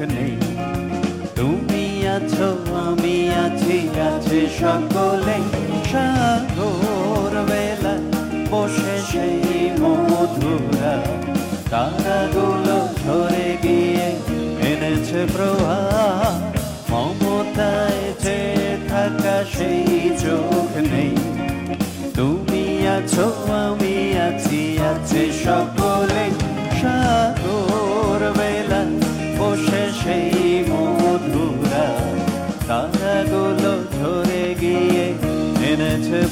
নেই। তুমি আছো, আমি আছি, আছে সকলে। সাগর বেলা বসে সেই মধুরা তারাগুলো ঝরে গিয়ে এনেছে প্রভাব মমতায় যে থাকা সেই চোখ নেই। তুমি আছো, আমি আছি, আছে সকলে। সাগর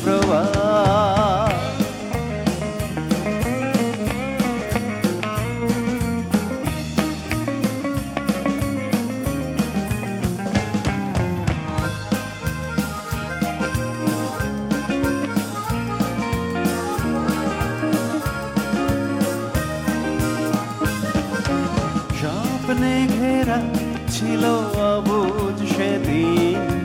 প্রভাব স্বপ্নে ঘেরা ছিল অবুজ সেদিন।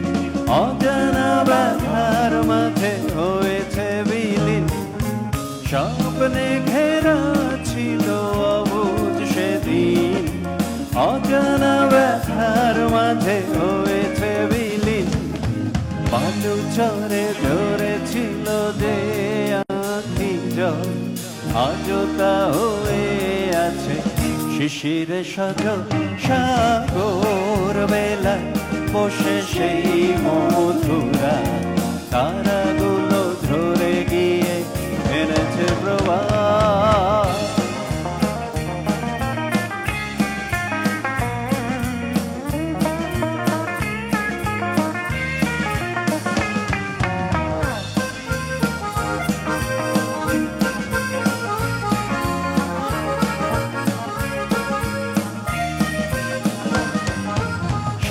ব্যথার মাঝে হয়েছে বিলীন বালু চরে ধরেছিল যে আঁখি জল। আজও তা হয়ে আছে শিশির সজ সাগর বেলা বসে সেই মধুরা তারাগুলো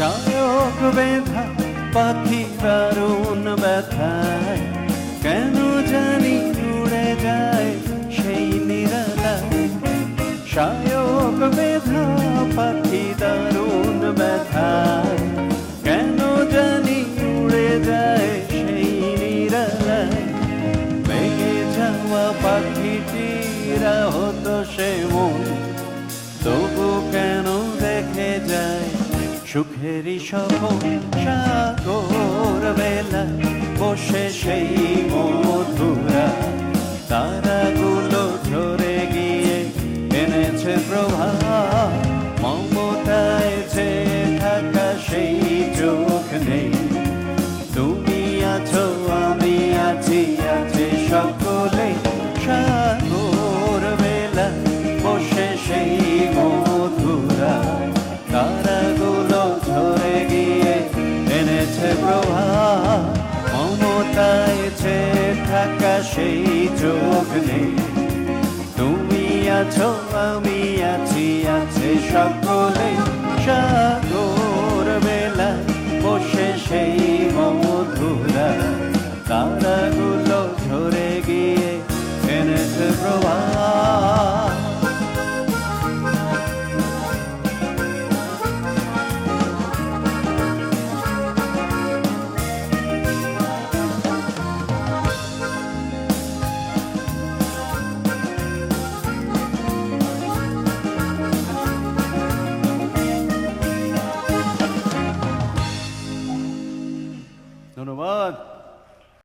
শায়ক বেধা পাখি দারুণ ব্যথায়, কেন জানি উড়ে যায় সেই নিরালায়? শায়ক বেধা পাখি দারুণ ব্যথায়, কেন জানি উড়ে যায় সেই নিরালায়? ভেঙে যাওয়া পাখিটিরা হতো সে মন সুখেরই সফল সাগর বেলা বসে সেই মধুরা তারাগুলো ঝরে প্রভা মমতায় থাকা সেই চোখ নেই। তুমি আছো, আমি আছি, আছে সকলে। সাগর বেলা বসে সেই